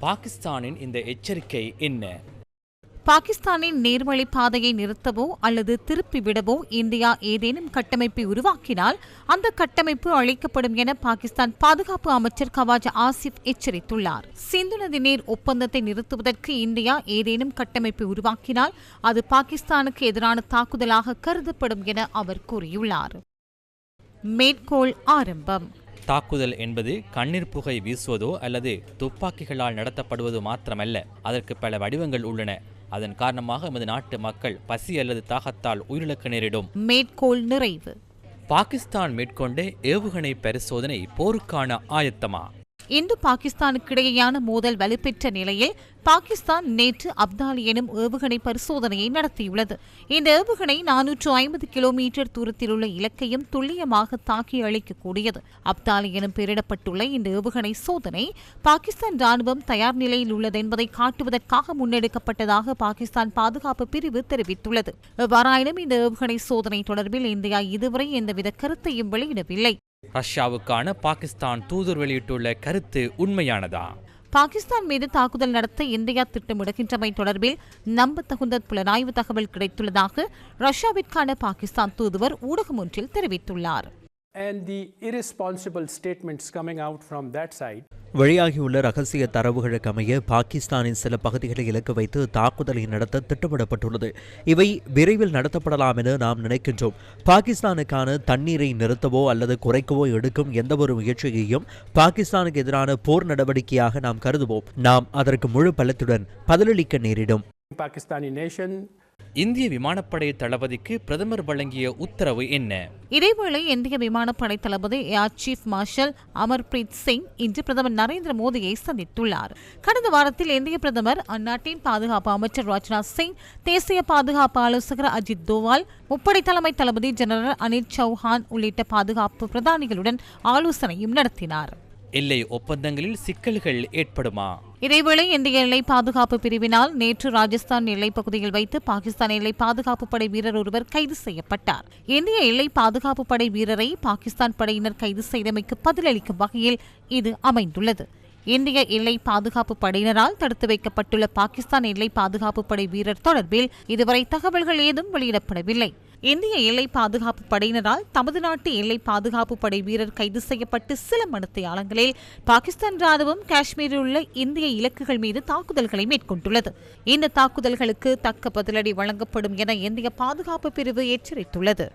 பாகிஸ்தானின் இந்த எச்சரிக்கை என்ன? பாகிஸ்தானின் நேர்வழி பாதையை நிறுத்தவோ அல்லது திருப்பிவிடவோ இந்தியா ஏதேனும் கட்டமைப்பை உருவாக்கினால் அந்த கட்டமைப்பு அழிக்கப்படும் என பாகிஸ்தான் பாதுகாப்பு அமைச்சர் கவாஜ் ஆசிப் எச்சரித்துள்ளார். சிந்து நதி நீர் ஒப்பந்தத்தை நிறுத்துவதற்கு இந்தியா ஏதேனும் கட்டமைப்பை உருவாக்கினால் அது பாகிஸ்தானுக்கு எதிரான தாக்குதலாக கருதப்படும் என அவர் கூறியுள்ளார். மேற்கோள் ஆரம்பம். தாக்குதல் என்பது கண்ணீர் புகை வீசுவதோ அல்லது துப்பாக்கிகளால் நடத்தப்படுவதோ மாத்திரமல்ல. அதற்கு பல வடிவங்கள் உள்ளன. அதன் காரணமாக எமது நாட்டு மக்கள் பசி அல்லது தாகத்தால் உயிரிழக்க நேரிடும். மேற்கோள் நிறைவு. பாகிஸ்தான் மேற்கொண்ட ஏவுகணை பரிசோதனை போருக்கான ஆயத்தமா? இந்து பாகிஸ்தானுக்கிடையேயான மோதல் வலுப்பெற்ற நிலையில் பாகிஸ்தான் நேற்று அப்தாலி எனும் ஏவுகணை பரிசோதனையை நடத்தியுள்ளது. இந்த ஏவுகணை நானூற்று ஐம்பது கிலோமீட்டர் தூரத்தில் உள்ள இலக்கையும் துல்லியமாக தாக்கி அளிக்கக்கூடியது அப்தாலி எனும் பெயரிடப்பட்டுள்ள இந்த ஏவுகணை சோதனை பாகிஸ்தான் ராணுவம் தயார் நிலையில் உள்ளது என்பதை காட்டுவதற்காக முன்னெடுக்கப்பட்டதாக பாகிஸ்தான் பாதுகாப்பு பிரிவு தெரிவித்துள்ளது. எவ்வாறாயினும் இந்த ஏவுகணை சோதனை தொடர்பில் இந்தியா இதுவரை எந்தவித கருத்தையும் வெளியிடவில்லை. ரஷ்யாவுக்கான பாகிஸ்தான் தூதர் வெளியிட்டுள்ள கருத்து உண்மையானதா? பாகிஸ்தான் மீது தாக்குதல் நடத்த இந்தியா திட்டமிடுகின்றமை தொடர்பில் நம்பத்தகுந்த புலனாய்வு தகவல் கிடைத்துள்ளதாக ரஷ்யாவிற்கான பாகிஸ்தான் தூதுவர் ஊடகம் ஒன்றில் தெரிவித்துள்ளார். And the irresponsible statements coming out from that side. வெளியாகியுள்ள ரகசிய தரவுகளுக்கு அமைய பாகிஸ்தானின் சில பகுதிகளை இலக்கு வைத்து தாக்குதலை நடத்த திட்டமிடப்பட்டுள்ளது. இவை விரைவில் நடத்தப்படலாம் என நாம் நினைக்கின்றோம். பாகிஸ்தானுக்கான தண்ணீரை நிறுத்தவோ அல்லது குறைக்கவோ எடுக்கும் எந்தவொரு முயற்சியையும் பாகிஸ்தானுக்கு எதிரான போர் நடவடிக்கையாக நாம் கருதுவோம். நாம் அதற்கு முழு பலத்துடன் பதிலளிக்க நேரிடும். Pakistani nation இந்திய விமானப்படை தளபதிக்கு பிரதமர் வழங்கிய உத்தரவு என்ன? இதேவேளை இந்திய விமானப்படை தளபதி air chief marshal Amarpreet Singh இன்று பிரதமர் நரேந்திர மோடியை சந்தித்துள்ளார். கடந்த வாரத்தில் இந்திய பிரதமர் அந்நாட்டின் பாதுகாப்பு அமைச்சர் ராஜ்நாத் சிங் தேசிய பாதுகாப்பு ஆலோசகர் அஜித் தோவால் முப்படை தலைமை தளபதி ஜெனரல் அனில் சௌஹான் உள்ளிட்ட பாதுகாப்பு பிரதானிகளுடன் ஆலோசனையும் நடத்தினார். எல்லை ஒப்பந்தங்களில் சிக்கல்கள் ஏற்படுமா? இதேவேளை இந்திய எல்லை பாதுகாப்பு பிரிவினால் நேற்று ராஜஸ்தான் எல்லைப் பகுதியில் வைத்து பாகிஸ்தான் எல்லை பாதுகாப்பு படை வீரர் ஒருவர் கைது செய்யப்பட்டார். இந்திய எல்லை பாதுகாப்பு படை வீரரை பாகிஸ்தான் படையினர் கைது செய்தமைக்கு பதிலளிக்கும் வகையில் இது அமைந்துள்ளது. இந்திய எல்லை பாதுகாப்பு படையினரால் தடுத்து வைக்கப்பட்டுள்ள பாகிஸ்தான் எல்லை பாதுகாப்பு படை வீரர் தொடர்பில் இதுவரை தகவல்கள் ஏதும் வெளியிடப்படவில்லை. இந்திய எல்லை பாதுகாப்பு படையினரால் தமது நாட்டு எல்லை பாதுகாப்பு படை வீரர் கைது செய்யப்பட்டு சில மணித்தியாலங்களில் பாகிஸ்தான் ராணுவம் காஷ்மீரில் உள்ள இந்திய இலக்குகள் மீது தாக்குதல்களை மேற்கொண்டுள்ளது. இந்த தாக்குதல்களுக்கு தக்க பதிலடி வழங்கப்படும் என இந்திய பாதுகாப்பு பிரிவு எச்சரித்துள்ளது.